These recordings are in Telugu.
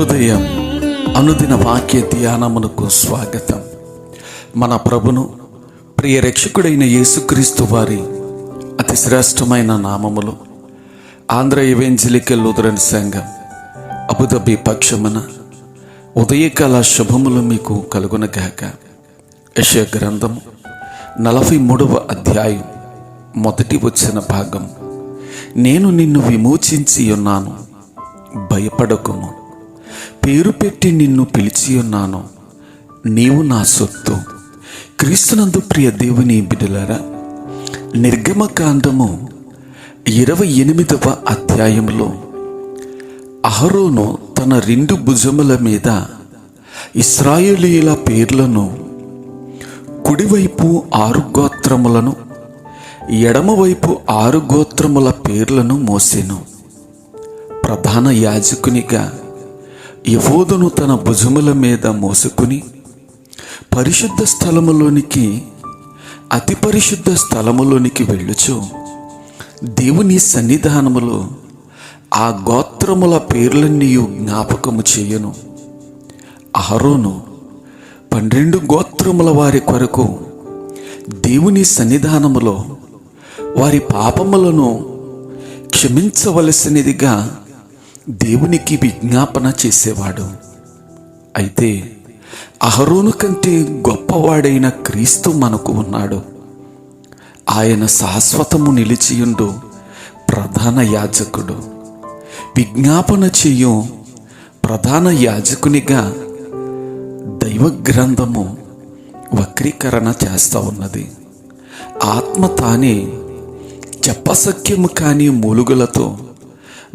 ఉదయం అనుదిన వాక్య ధ్యానమునకు స్వాగతం. మన ప్రభును ప్రియ రక్షకుడైన యేసుక్రీస్తు వారి అతి శ్రేష్టమైన నామములు ఆంధ్ర ఎవెంజలికల్ లుథరన్ సంఘం అబుదబి పక్షమున ఉదయకాల శుభములు మీకు కలుగునగాక. యశ గ్రంథము నలభై మూడవ అధ్యాయం మొదటి వచ్చిన భాగం. నేను నిన్ను విమోచించి ఉన్నాను భయపడకుము. పేరు పెట్టి నిన్ను పిలిచి ఉన్నాను. నీవు నా సొత్తు. క్రీస్తునందు ప్రియ దేవుని బిడ్డలారా నిర్గమకాండము ఇరవై ఎనిమిదవ అధ్యాయంలో అహరోను తన రెండు భుజముల మీద ఇస్రాయేలీల పేర్లను కుడివైపు ఆరు గోత్రములను ఎడమవైపు ఆరు గోత్రముల పేర్లను మోసెను. ప్రధాన యాజకునిగా యహోదును తన భుజముల మీద మోసుకుని పరిశుద్ధ స్థలములోనికి అతి పరిశుద్ధ స్థలములోనికి వెళ్ళుచు దేవుని సన్నిధానములో ఆ గోత్రముల పేర్లన్నీ జ్ఞాపకము చేయను. అహరోను పన్నెండు గోత్రముల వారి కొరకు దేవుని సన్నిధానములో వారి పాపములను క్షమించవలసినదిగా దేవునికి విజ్ఞాపన చేసేవాడు. అయితే అహరోను కంటే గొప్పవాడైన క్రీస్తు మనకు ఉన్నాడు. ఆయన శాశ్వతము నిలిచియుండు ప్రధాన యాజకుడు. విజ్ఞాపన చేయు ప్రధాన యాజకునిగా దైవ గ్రంథము వక్రీకరణ చేస్తూ ఉన్నది. ఆత్మ తానే చెప్పసఖ్యము కాని మూలుగులతో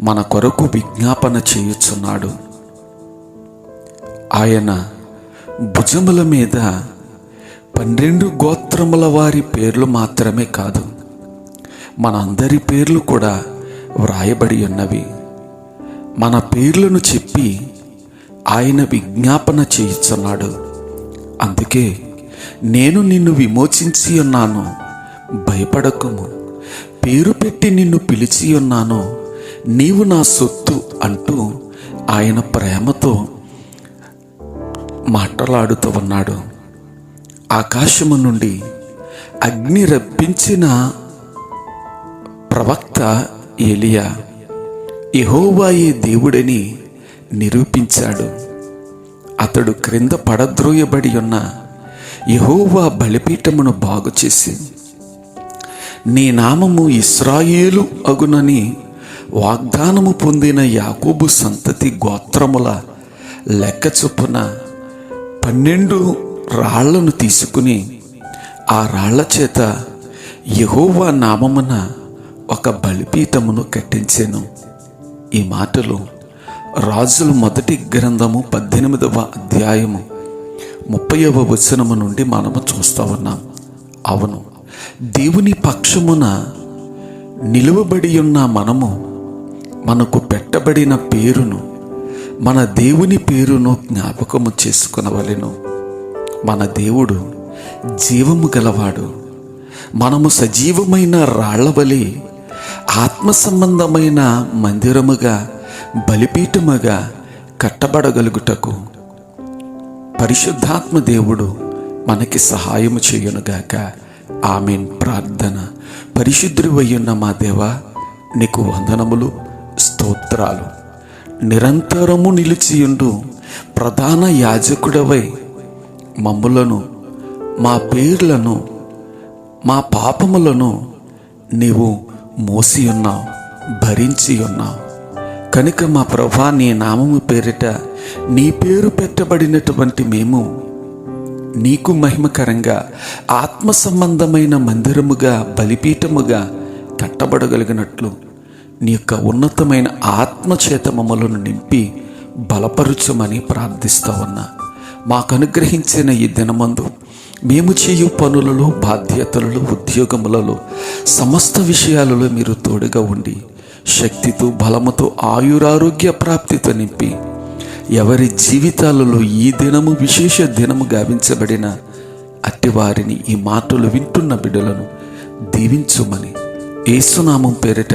మన కొరకు విజ్ఞాపన చేయుచున్నాడు. ఆయన భుజముల మీద పన్నెండు గోత్రముల వారి పేర్లు మాత్రమే కాదు మనందరి పేర్లు కూడా వ్రాయబడి ఉన్నవి. మన పేర్లను చెప్పి ఆయన విజ్ఞాపన చేయుచున్నాడు. అందుకే నేను నిన్ను విమోచించి ఉన్నాను భయపడకము. పేరు పెట్టి నిన్ను పిలిచి ఉన్నాను నీవు నా సొత్తు అంటూ ఆయన ప్రేమతో మాట్లాడుతూ ఉన్నాడు. ఆకాశము నుండి అగ్ని రప్పించిన ప్రవక్త ఏలియా యెహోవాయే దేవుడని నిరూపించాడు. అతడు క్రింద పడద్రోయబడి ఉన్న యహోవా బలిపీఠమును బాగు చేసి నీ నామము ఇస్రాయేలు అగునని వాగ్దానము పొందిన యాకోబు సంతతి గోత్రముల లెక్క చొప్పున పన్నెండు రాళ్ళను తీసుకుని ఆ రాళ్ళ చేత యహోవా నామమున ఒక బలిపీఠమును కట్టించాను. ఈ మాటలు రాజుల మొదటి గ్రంథము పద్దెనిమిదవ అధ్యాయము ముప్పైవ వచనము నుండి మనము చూస్తూ ఉన్నాం. అవును దేవుని పక్షమున నిలువబడి ఉన్న మనము మనకు పెట్టబడిన పేరును మన దేవుని పేరును జ్ఞాపకము చేసుకునవలెను. మన దేవుడు జీవము గలవాడు. మనము సజీవమైన రాళ్ళవలి ఆత్మ సంబంధమైన మందిరముగా బలిపీఠముగా కట్టబడగలుగుటకు. పరిశుద్ధాత్మ దేవుడు మనకి సహాయము చేయునుగాక ఆమెన్. ప్రార్థన. పరిశుద్ధుడివయ్యున్న మా దేవా నీకు వందనములు. స్తోత్రాలు. నిరంతరము నిలిచియుండు ప్రధాన యాజకుడవై మమ్ములను మా పేర్లను మా పాపములను నీవు మోసి ఉన్నావు భరించి ఉన్నావు కనుక మా ప్రభా నీ నామము పేరిట నీ పేరు పెట్టబడినటువంటి మేము నీకు మహిమకరంగా ఆత్మ సంబంధమైన మందిరముగా బలిపీఠముగా కట్టబడగలిగినట్లు నీ యొక్క ఉన్నతమైన ఆత్మచేత మమ్మలను నింపి బలపరుచుమని ప్రార్థిస్తా ఉన్నా. మాకు అనుగ్రహించిన ఈ దినమందు మేము చేయు పనులలో బాధ్యతలలో ఉద్యోగములలో సమస్త విషయాలలో మీరు తోడుగా ఉండి శక్తితో బలముతో ఆయురారోగ్య ప్రాప్తితో నింపి ఎవరి జీవితాలలో ఈ దినము విశేష దినము గావించబడిన అట్టివారిని ఈ మాటలు వింటున్న బిడ్డలను దీవించుమని ఏసునామం పేరిట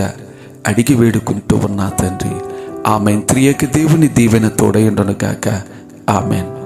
అడిగి వేడుకుంటూ ఉన్నా తండ్రి. ఆమెన్. త్రియకి దేవుని దీవెన తోడయుండను గాక. ఆమెన్.